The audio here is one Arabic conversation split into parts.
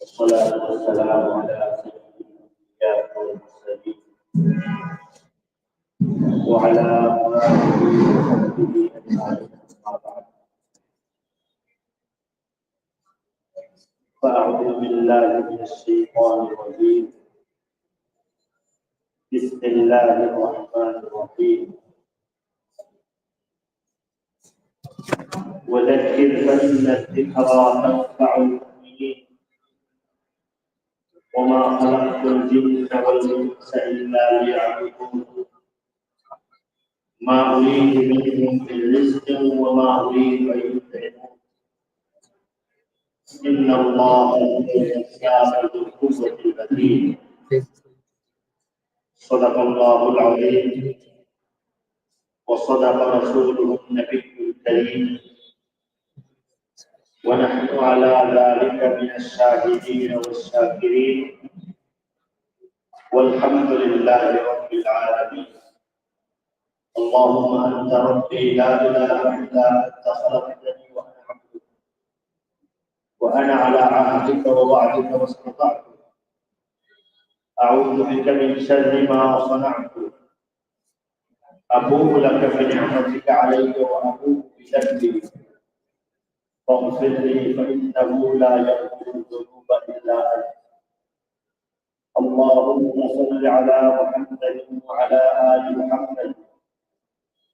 والصلاة والسلام على سيدنا المرسلين وعلى آله وصحبه أجمعين فأعوذ بالله من الشيطان الرجيم. بسم الله الرحمن الرحيم. وذكر فإن الذكرى تنفع المؤمنين. وما خلقت الجن والإنس إلا ليعبدون. ما أريد منهم من رزق وما أريد أن يطعمون. إن الله هو الرزاق ذو المتين صدق الله العظيم. وصدق رسوله النبي الكريم. ونحن على ذلك من الشاهدين والشاكرين. والحمد لله رب العالمين. اللهم أنت ربي لا إله إلا أنت خلقتني وأنا عبدك. وأنا على عهدك ووعدك ما استطعت أعوذ بك من شر ما صنعت. ابوء لك بنعمتك علي وابوء بذنبي. فاغفر لي فإنه لا يغفر الذنوب إلا أنت. اللهم صل على محمد وعلى آل محمد.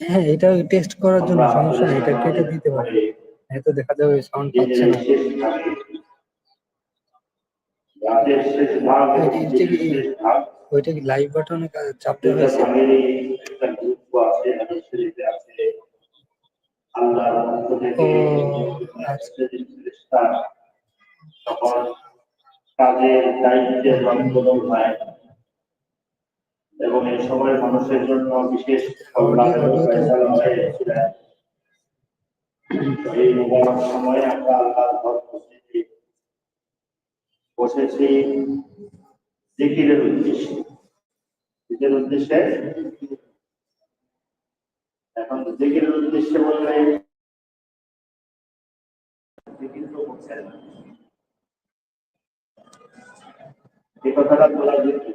হ্যাঁ এটা টেস্ট করার জন্য সমস্যা এটা কেটে দিতে পারে। হয়তো দেখা যাবে সাউন্ড পাচ্ছে না। ওইটা কি লাইভ বাটনে চাপ দেওয়া হয়েছে? আল্লাহ কাজের দায়িত্বের বদল হয়। এবং এই সময় মানুষের জন্য বিশেষ এই সময়ে আমরা আল্লাহর ঘর বসেছি। বসেছি জিকিরের উদ্দেশ্যে। জিকিরের উদ্দেশ্যে? এখন জিকিরের উদ্দেশ্যে বললে জিকির তো হচ্ছে যে কথাটা বলা হয়েছে